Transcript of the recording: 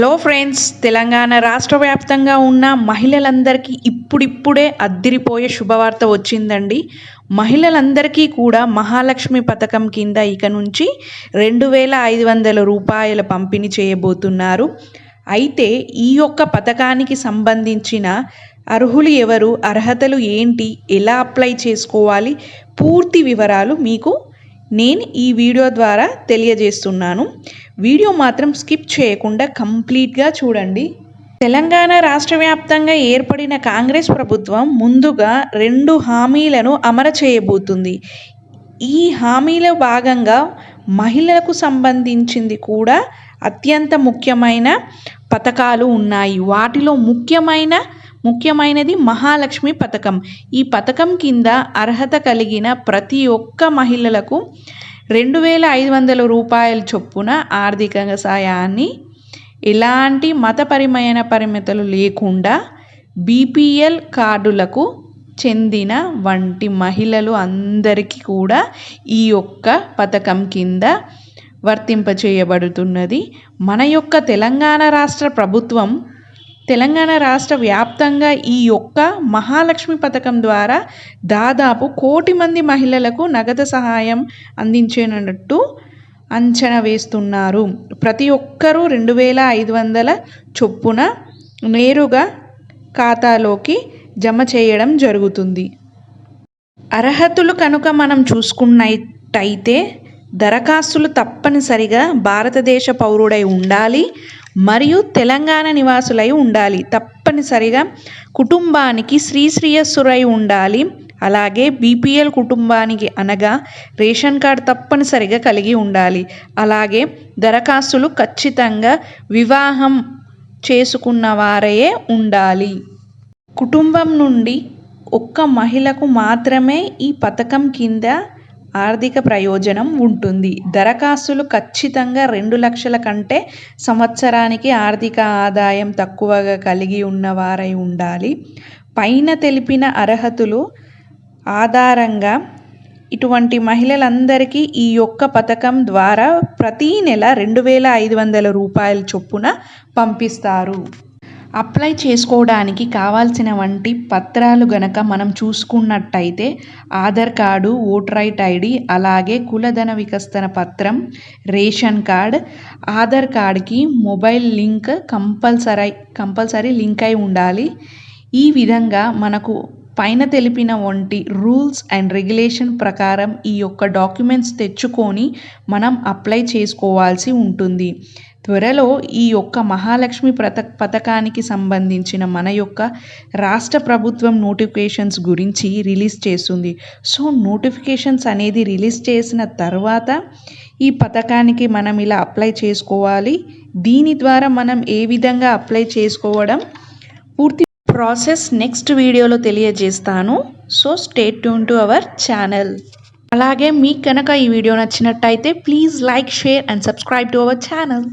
Hello friends Telangana రాష్ట్ర వ్యాప్తంగా ఉన్న మహిళలందరికీ ఇప్పుడిప్పుడే అద్దిరిపోయే శుభవార్త వచ్చిందండి. మహిళలందరికీ కూడా మహాలక్ష్మి పథకం కింద ఇక నుంచి రెండు వేల ఐదు వందల రూపాయల పంపిణీ చేయబోతున్నారు. అయితే ఈ యొక్క పథకానికి సంబంధించిన అర్హులు ఎవరు అర్హతలు ఏంటి ఎలా అప్లై చేసుకోవాలి పూర్తి వివరాలు మీకు నేను ఈ వీడియో ద్వారా తెలియజేస్తున్నాను. వీడియో మాత్రం స్కిప్ చేయకుండా కంప్లీట్గా చూడండి. తెలంగాణ రాష్ట్ర వ్యాప్తంగా ఏర్పడిన కాంగ్రెస్ ప్రభుత్వం ముందుగా రెండు హామీలను అమలు చేయబోతుంది. ఈ హామీలో భాగంగా మహిళలకు సంబంధించింది కూడా అత్యంత ముఖ్యమైన పథకాలు ఉన్నాయి. వాటిలో ముఖ్యమైన ముఖ్యమైనది మహాలక్ష్మి పథకం. ఈ పథకం కింద అర్హత కలిగిన ప్రతి ఒక్క మహిళలకు రెండు వేల ఐదు వందల రూపాయల చొప్పున ఆర్థిక సాయాన్ని ఎలాంటి మతపరమైన పరిమితులు లేకుండా బీపీఎల్ కార్డులకు చెందిన వంటి మహిళలు అందరికీ కూడా ఈ యొక్క పథకం కింద వర్తింపచేయబడుతున్నది. మన యొక్క తెలంగాణ రాష్ట్ర ప్రభుత్వం తెలంగాణ రాష్ట్ర వ్యాప్తంగా ఈ యొక్క మహాలక్ష్మి పథకం ద్వారా దాదాపు కోటి మంది మహిళలకు నగదు సహాయం అందించేనట్టు అంచనా వేస్తున్నారు. ప్రతి ఒక్కరూ రెండు వేల ఐదు వందల చొప్పున నేరుగా ఖాతాలోకి జమ చేయడం జరుగుతుంది. అర్హతలు కనుక మనం చూసుకున్నట్టయితే దరఖాస్తులు తప్పనిసరిగా భారతదేశ పౌరుడై ఉండాలి మరియు తెలంగాణ నివాసులై ఉండాలి. తప్పనిసరిగా కుటుంబానికి శ్రీశ్రీయస్సురై ఉండాలి. అలాగే బీపీఎల్ కుటుంబానికి అనగా రేషన్ కార్డ్ తప్పనిసరిగా కలిగి ఉండాలి. అలాగే దరఖాస్తులు ఖచ్చితంగా వివాహం చేసుకున్న వారయే ఉండాలి. కుటుంబం నుండి ఒక్క మహిళకు మాత్రమే ఈ పథకం కింద ఆర్థిక ప్రయోజనం ఉంటుంది. దరఖాస్తులు ఖచ్చితంగా రెండు లక్షల కంటే సంవత్సరానికి ఆర్థిక ఆదాయం తక్కువగా కలిగి ఉన్నవారై ఉండాలి. పైన తెలిపిన అర్హతలు ఆధారంగా ఇటువంటి మహిళలందరికీ ఈ యొక్క పథకం ద్వారా ప్రతీ నెల రెండు వేల ఐదు వందల రూపాయల చొప్పున పంపిస్తారు. అప్లై చేసుకోవడానికి కావాల్సిన వంటి పత్రాలు గనక మనం చూసుకున్నట్టయితే Aadhaar card voter right ID అలాగే కులధన వికస్తన పత్రం రేషన్ కార్డ్ ఆధార్ కార్డ్కి mobile link compulsory compulsory link అయి ఉండాలి. ఈ విధంగా మనకు పైన తెలిపిన వంటి రూల్స్ అండ్ రెగ్యులేషన్ ప్రకారం ఈ యొక్క డాక్యుమెంట్స్ తెచ్చుకొని మనం అప్లై చేసుకోవాల్సి ఉంటుంది. త్వరలో ఈ యొక్క మహాలక్ష్మి ప్రత పథకానికి సంబంధించిన మన యొక్క రాష్ట్ర ప్రభుత్వం నోటిఫికేషన్స్ గురించి రిలీజ్ చేస్తుంది. సో నోటిఫికేషన్స్ అనేది రిలీజ్ చేసిన తర్వాత ఈ పథకానికి మనం ఇలా అప్లై చేసుకోవాలి. దీని ద్వారా మనం ఏ విధంగా అప్లై చేసుకోవడం పూర్తి ప్రాసెస్ నెక్స్ట్ వీడియోలో తెలియజేస్తాను. So stay tuned to our channel అలాగే మీకు కనుక ఈ వీడియో నచ్చినట్టయితే please like share and subscribe to our channel